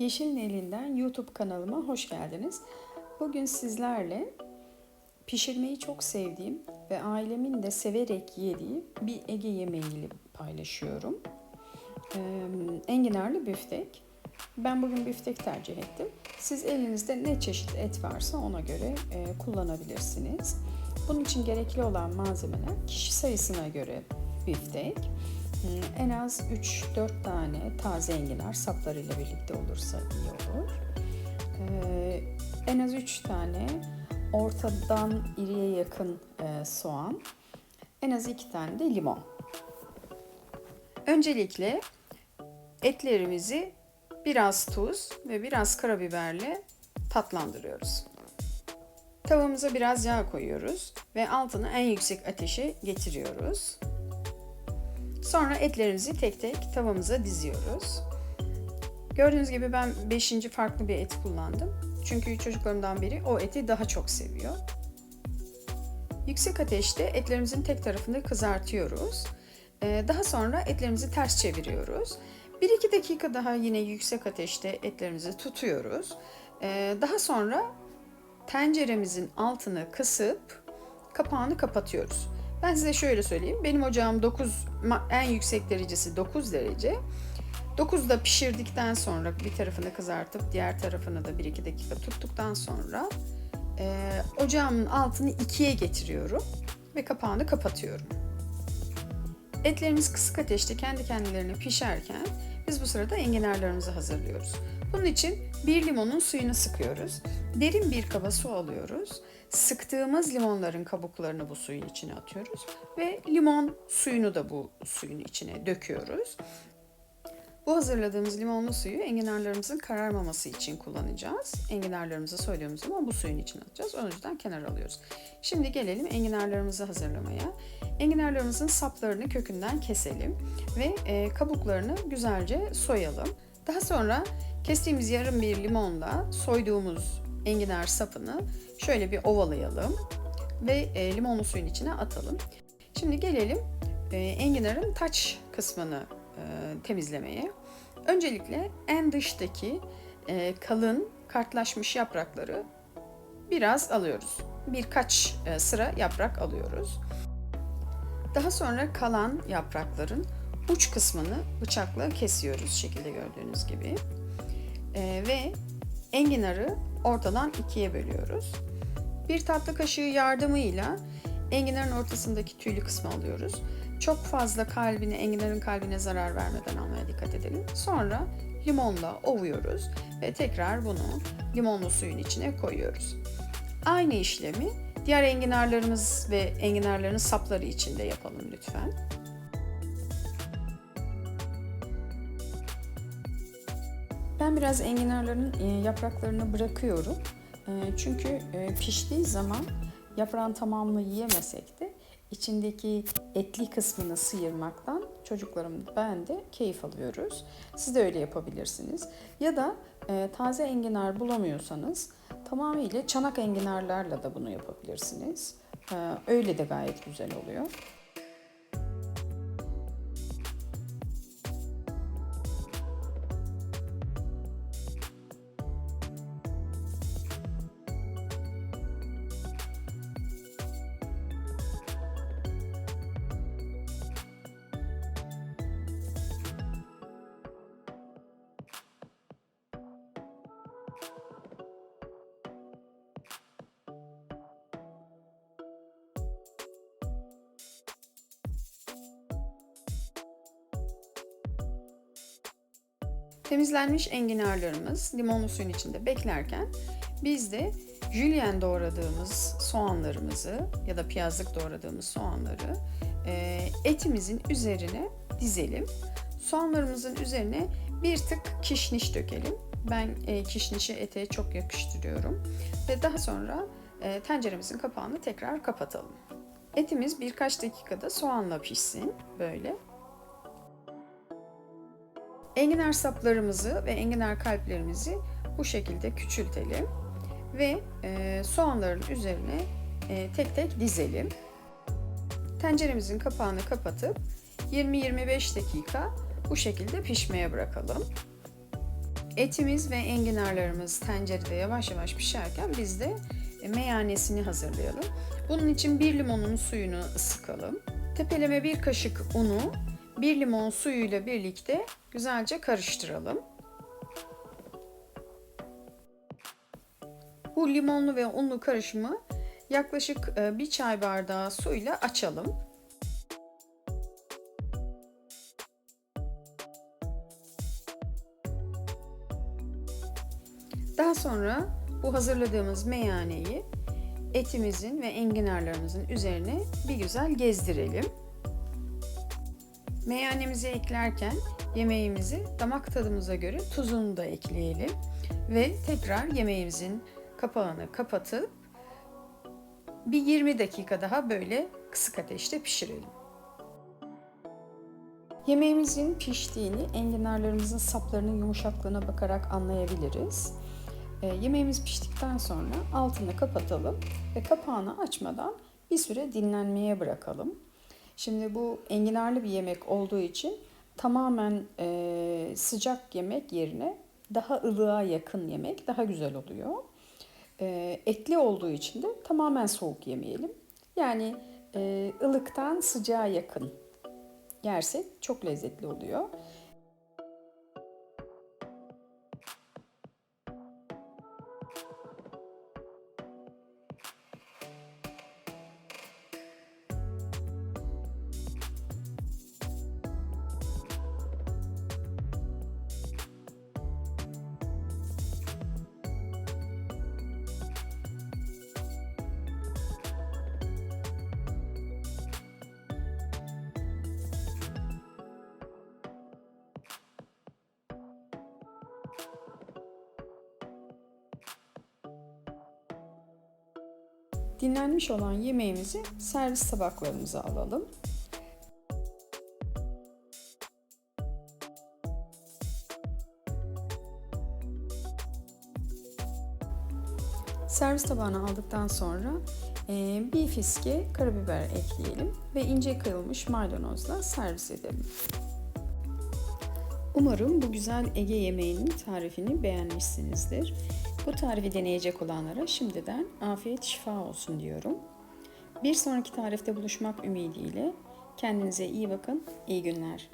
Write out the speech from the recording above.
Yeşil'in elinden YouTube kanalıma hoş geldiniz. Bugün sizlerle pişirmeyi çok sevdiğim ve ailemin de severek yediği bir Ege yemeğiyle paylaşıyorum. Ee, enginarlı büftek. Ben bugün büftek tercih ettim. Siz elinizde ne çeşit et varsa ona göre e, kullanabilirsiniz. Bunun için gerekli olan malzemeler kişi sayısına göre büftek. Hmm, En az 3-4 tane taze enginar saplarıyla birlikte olursa iyi olur. Ee, en az 3 tane ortadan iriye yakın e, soğan. En az 2 tane de limon. Öncelikle etlerimizi biraz tuz ve biraz karabiberle tatlandırıyoruz. Tavamıza biraz yağ koyuyoruz ve altını en yüksek ateşe getiriyoruz. Sonra etlerimizi tek tek tavamıza diziyoruz. Gördüğünüz gibi ben 5. farklı bir et kullandım. Çünkü çocuklarımdan biri o eti daha çok seviyor. Yüksek ateşte etlerimizin tek tarafını kızartıyoruz. Ee, Daha sonra etlerimizi ters çeviriyoruz. 1-2 dakika daha yine yüksek ateşte etlerimizi tutuyoruz. Ee, Daha sonra tenceremizin altını kısıp kapağını kapatıyoruz. Ben size şöyle söyleyeyim. Benim ocağım 9 en yüksek derecesi 9 derece. 9'da pişirdikten sonra bir tarafını kızartıp diğer tarafını da 1-2 dakika tuttuktan sonra e, ocağımın altını 2'ye getiriyorum ve kapağını kapatıyorum. Etlerimiz kısık ateşte kendi kendilerine pişerken biz bu sırada enginarlarımızı hazırlıyoruz. Bunun için bir limonun suyunu sıkıyoruz. Derin bir kaba su alıyoruz. Sıktığımız limonların kabuklarını bu suyun içine atıyoruz ve limon suyunu da bu suyun içine döküyoruz. Bu hazırladığımız limonlu suyu enginarlarımızın kararmaması için kullanacağız. Enginarlarımızı soyduğumuz zaman bu suyun içine atacağız. O yüzden kenara alıyoruz. Şimdi gelelim enginarlarımızı hazırlamaya. Enginarlarımızın saplarını kökünden keselim ve e, kabuklarını güzelce soyalım. Daha sonra kestiğimiz yarım bir limonla soyduğumuz enginar sapını şöyle bir ovalayalım ve e, limonlu suyun içine atalım. Şimdi gelelim e, enginarın taç kısmını e, temizlemeye. Öncelikle en dıştaki kalın kartlaşmış yaprakları biraz alıyoruz. Birkaç sıra yaprak alıyoruz. Daha sonra kalan yaprakların uç kısmını bıçakla kesiyoruz şekilde gördüğünüz gibi. E, ve enginarı ortadan ikiye bölüyoruz. Bir tatlı kaşığı yardımıyla enginarın ortasındaki tüylü kısmı alıyoruz. Çok fazla kalbine, enginarın kalbine zarar vermeden almaya dikkat edelim. Sonra limonla ovuyoruz ve tekrar bunu limonlu suyun içine koyuyoruz. Aynı işlemi diğer enginarlarımız ve enginarların sapları için de yapalım lütfen. Ben biraz enginarların e, yapraklarını bırakıyorum. E, Çünkü e, piştiği zaman yaprağın tamamını yiyemesek de içindeki etli kısmını sıyırmaktan çocuklarım ben de keyif alıyoruz. Siz de öyle yapabilirsiniz. Ya da taze enginar bulamıyorsanız tamamıyla çanak enginarlarla da bunu yapabilirsiniz. Öyle de gayet güzel oluyor. Temizlenmiş enginarlarımız limonlu suyun içinde beklerken biz de jülyen doğradığımız soğanlarımızı ya da piyazlık doğradığımız soğanları e, etimizin üzerine dizelim. Soğanlarımızın üzerine bir tık kişniş dökelim. Ben e, kişnişi ete çok yakıştırıyorum. Ve daha sonra e, tenceremizin kapağını tekrar kapatalım. Etimiz birkaç dakikada soğanla pişsin böyle. Enginar saplarımızı ve enginar kalplerimizi bu şekilde küçültelim ve e, soğanların üzerine e, tek tek dizelim. Tenceremizin kapağını kapatıp 20-25 dakika bu şekilde pişmeye bırakalım. Etimiz ve enginarlarımız tencerede yavaş yavaş pişerken biz de e, meyanesini hazırlayalım. Bunun için bir limonun suyunu sıkalım. Tepeleme bir kaşık unu bir limon suyuyla birlikte güzelce karıştıralım. Bu limonlu ve unlu karışımı yaklaşık e, bir çay bardağı suyla açalım. Daha sonra bu hazırladığımız meyaneyi etimizin ve enginarlarımızın üzerine bir güzel gezdirelim. Meyanemizi eklerken yemeğimizi damak tadımıza göre tuzunu da ekleyelim ve tekrar yemeğimizin kapağını kapatıp bir 20 dakika daha böyle kısık ateşte pişirelim. Yemeğimizin piştiğini enginarlarımızın saplarının yumuşaklığına bakarak anlayabiliriz. E, yemeğimiz piştikten sonra altını kapatalım ve kapağını açmadan bir süre dinlenmeye bırakalım. Şimdi bu enginarlı bir yemek olduğu için tamamen e, sıcak yemek yerine daha ılığa yakın yemek daha güzel oluyor. E, etli olduğu için de tamamen soğuk yemeyelim. Yani e, ılıktan sıcağa yakın yersek çok lezzetli oluyor. Dinlenmiş olan yemeğimizi servis tabaklarımıza alalım. Servis tabağına aldıktan sonra e, bir fiske karabiber ekleyelim ve ince kıyılmış maydanozla servis edelim. Umarım bu güzel Ege yemeğinin tarifini beğenmişsinizdir. Bu tarifi deneyecek olanlara şimdiden afiyet şifa olsun diyorum. Bir sonraki tarifte buluşmak ümidiyle kendinize iyi bakın, iyi günler.